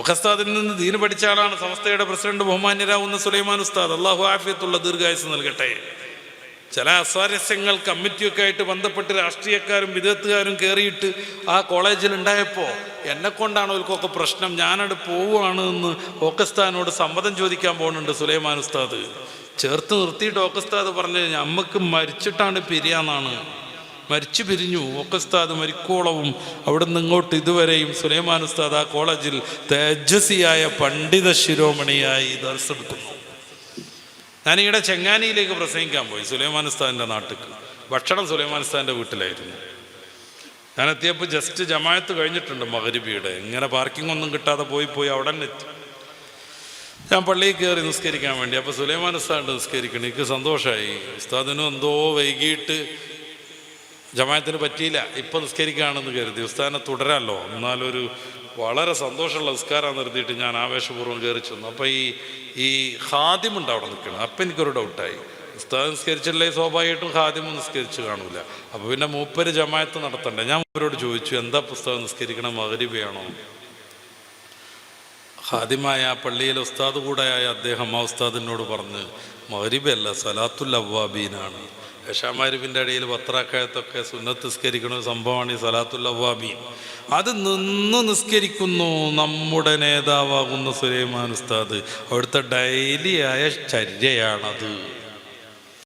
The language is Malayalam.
ഒക്കസ്താദിൽ നിന്ന് ദീന് പഠിച്ച ആളാണ്. സംസ്ഥയുടെ പ്രസിഡന്റ് ബഹുമാന്യരാവുന്ന സുലൈമാൻ ഉസ്താദ്. അള്ളാഹു ആഫിയത്തുള്ള ദീർഘായുസ് നൽകട്ടെ. ചില അസ്വാരസ്യങ്ങൾ കമ്മിറ്റിയൊക്കെ ആയിട്ട് ബന്ധപ്പെട്ട് രാഷ്ട്രീയക്കാരും വിദഗ്ധക്കാരും കയറിയിട്ട് ആ കോളേജിൽ ഉണ്ടായപ്പോൾ എന്നെ കൊണ്ടാണ് അവർക്കൊക്കെ പ്രശ്നം. ഞാനവിടെ പോവുകയാണ് എന്ന് ഓക്കസ്താനോട് സമ്മതം ചോദിക്കാൻ പോകുന്നുണ്ട് സുലൈമാൻ ഉസ്താദ്. ചേർത്ത് നിർത്തിയിട്ട് ഓക്കസ്താദ് പറഞ്ഞു നമ്മക്ക് മരിച്ചിട്ടാണ് പിരിയാന്നാണ്. മരിച്ചു പിരിഞ്ഞു. ഒക്കെ ഓക്കസ്താദ് മരിക്കോളവും. അവിടെ നിന്ന് ഇങ്ങോട്ട് ഇതുവരെയും സുലൈമാൻ ഉസ്താദ് ആ കോളേജിൽ തേജസ്വിയായ പണ്ഡിത ശിരോമണിയായി ദർശെടുക്കുന്നു ഞാനിവിടെ ചെങ്ങാനിയിലേക്ക് പ്രസംഗിക്കാൻ പോയി സുലൈമാൻ ഉസ്താദിന്റെ നാട്ടിൽ ഭക്ഷണം സുലൈമാൻ ഉസ്താദിന്റെ വീട്ടിലായിരുന്നു. ഞാനെത്തിയപ്പോൾ ജസ്റ്റ് ജമായത്ത് കഴിഞ്ഞിട്ടുണ്ട് മകരുബിയുടെ ഇങ്ങനെ പാർക്കിംഗ് ഒന്നും കിട്ടാതെ പോയി പോയി അവിടെ തന്നെ എത്തി. ഞാൻ പള്ളിയിൽ കയറി നിസ്കരിക്കാൻ വേണ്ടി. അപ്പോൾ സുലൈമാൻ ഉസ്താദ് നിസ്കരിക്കണം. എനിക്ക് സന്തോഷമായി ഉസ്താദിനും എന്തോ വൈകിട്ട് ജമായത്തിന് പറ്റിയില്ല. ഇപ്പം നിസ്കരിക്കുകയാണെന്ന് കരുതി. ഉസ്താനെ തുടരാമല്ലോ എന്നാലൊരു വളരെ സന്തോഷമുള്ള നിസ്കാരം നിർത്തിയിട്ട് ഞാൻ ആവേശപൂർവം കയറി ചെന്നു. അപ്പോൾ ഈ ഈ ഹാദ്യമുണ്ട് അവിടെ നിൽക്കണം. അപ്പം എനിക്കൊരു ഡൗട്ടായി. ഉസ്താദ് നിസ്കരിച്ചില്ലേ സ്വാഭാവികമായിട്ടും ഹാദ്യമൊന്നും നിസ്കരിച്ച് കാണൂല. അപ്പോൾ പിന്നെ മൂപ്പര് ജമായത്ത് നടത്തണ്ടേ? ഞാൻ മൂപ്പരോട് ചോദിച്ചു എന്താ പുസ്തകം നിസ്കരിക്കണം? മകരിബയാണോ ഹാദിമായ ആ പള്ളിയിലെ ഉസ്താദ് കൂടെയായ അദ്ദേഹം ആ ഉസ്താദിനോട് പറഞ്ഞ് മകരിബല്ല സലാത്തുൽ അവ്വാബീനാണ്. യഷാമാരിബിന്റെ ഇടയിൽ പത്രാക്കായത്തൊക്കെ സുന്നത്ത് നിസ്കരിക്കുന്ന സംഭവമാണ് ഈ സലാത്തുൽ അവ്വാബീൻ അത് നിന്ന് നിസ്കരിക്കുന്നു. നമ്മുടെ നേതാവാകുന്ന സുലൈമാൻ ഉസ്താദ്. അവിടുത്തെ ഡെയിലിയായ ചര്യയാണത്.